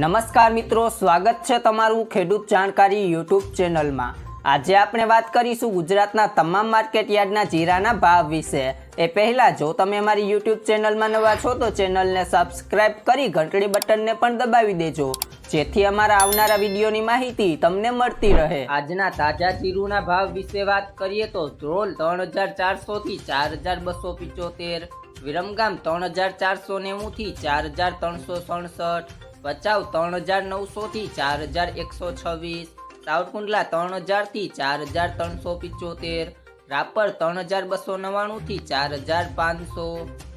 નમસ્કાર મિત્રો, સ્વાગત છે તમારું ખેડૂત જાણકારી યુટ્યુબ ચેનલમાં. આજે આપણે વાત કરીશું ગુજરાતના તમામ માર્કેટ યાર્ડના જીરાના ભાવ વિશે. એ પહેલાં, જો તમે અમારી યુટ્યુબ ચેનલમાં નવા છો, તો ચેનલને સબસ્ક્રાઇબ કરી ઘંટડી બટનને પણ દબાવી દેજો, જેથી અમારા આવનારા વિડીયોની માહિતી તમને મળતી રહે. આજના તાજા જીરુના ભાવ વિશે વાત કરીએ તો ધ્રોલ ત્રણ હજાર ચારસોથી ચાર હજાર બસો પિચોતેર, વિરમગામ ત્રણ હજાર ચારસો નેવુંથી ચાર હજાર ત્રણસો સડસઠ ભચાઉ ત્રણ હજાર નવસોથી ચાર હજાર એકસો છવ્વીસ. સાવરકુંડલા ત્રણ હજારથી ચાર હજાર ત્રણસો પિચોતેર. રાપર ત્રણ હજાર બસો નવ્વાણુંથી ચાર હજાર પાંચસો.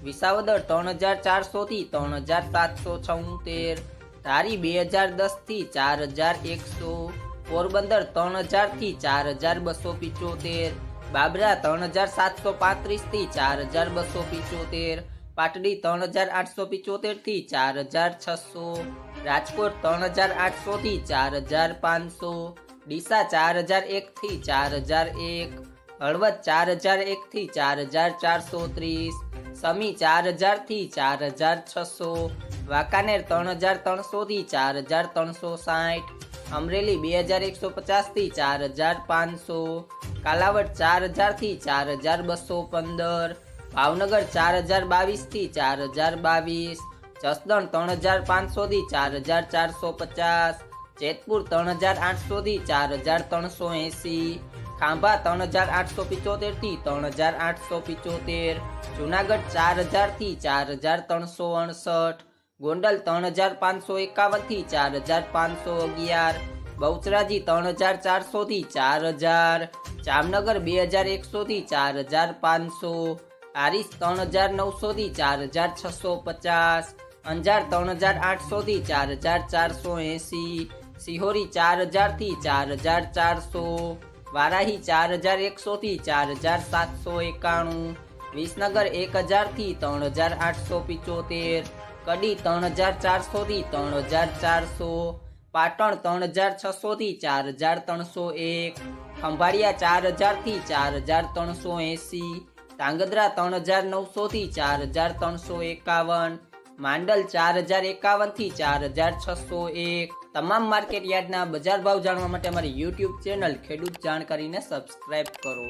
વિસાવદર ત્રણ હજાર ચારસોથી ત્રણ હજાર સાતસો છોતેર. ધારી બે હજાર દસથી ચાર હજાર એકસો. પોરબંદર ત્રણ હજારથી ચાર હજાર બસો પિચોતેર. બાબરા ત્રણ હજાર સાતસો પાંત્રીસથી ચાર હજાર બસો પિચોતેર. પાટડી ત્રણ હજાર આઠસો પિચોતેરથી ચાર હજાર છસો રાજકોટ ત્રણ હજાર આઠસોથી ચાર હજાર પાંચસો ડીસા ચાર હજાર એકથી ચાર હજાર એક હળવદ ચાર હજાર એકથી ચાર હજાર ચારસો ત્રીસ સમી ચાર હજારથી ચાર હજાર છસો વાંકાનેર ત્રણ હજાર ત્રણસોથી ચાર હજાર ત્રણસો સાઠ અમરેલી બે હજાર એકસો પચાસથી ચાર હજાર પાંચસો કાલાવડ ચાર હજારથી ચાર હજાર બસો પંદર ભાવનગર ચાર હજાર બાવીસથી ચાર હજાર બાવીસ, જસદણ ત્રણ હજાર પાંચસોથી ચાર હજાર ચારસો પચાસ, જેતપુર ત્રણ હજાર આઠસોથી ચાર હજાર ત્રણસો એંસી, ખાંભા ત્રણ હજાર આઠસો પિચોતેરથી ત્રણ હજાર આઠસો પિચોતેર, જુનાગઢ ચાર હજારથી ચાર હજાર ત્રણસો અડસઠ, ગોંડલ ત્રણ હજાર પાંચસો એકાવનથી ચાર હજાર પાંચસો અગિયાર, બહુચરાજી ત્રણ હજાર ચારસોથી ચાર હજાર, જામનગર બે હજાર એકસોથી ચાર હજાર પાંચસો આરીસ ત્રણ હજાર નવસોથી ચાર હજાર છસો પચાસ, અંજાર ત્રણ હજાર આઠસોથી ચાર હજાર ચારસો એંસી, સિહોરી ચાર હજારથી ચાર હજાર ચારસો, વારાહી ચાર હજાર એકસોથી ચાર હજાર સાતસો એકાણું, વિસનગર એક હજારથી ત્રણ હજાર આઠસો પિચોતેર, કડી ત્રણ હજાર ચારસોથી ત્રણ હજાર ચારસો, પાટણ ત્રણ હજાર છસોથી ચાર હજાર ત્રણસો એક, ખંભાળિયા ચાર હજારથી ચાર હજાર ત્રણસો એંસી ધાંગધ્રા ત્રણ હજાર નવસોથી ચાર હજાર ત્રણસો એકાવન, માંડલ ચાર હજાર એકાવનથી ચાર હજાર છસો એક. તમામ માર્કેટ યાર્ડના બજાર ભાવ જાણવા માટે અમારી યુટ્યુબ ચેનલ ખેડૂત જાણકારીને સબસ્ક્રાઇબ કરો.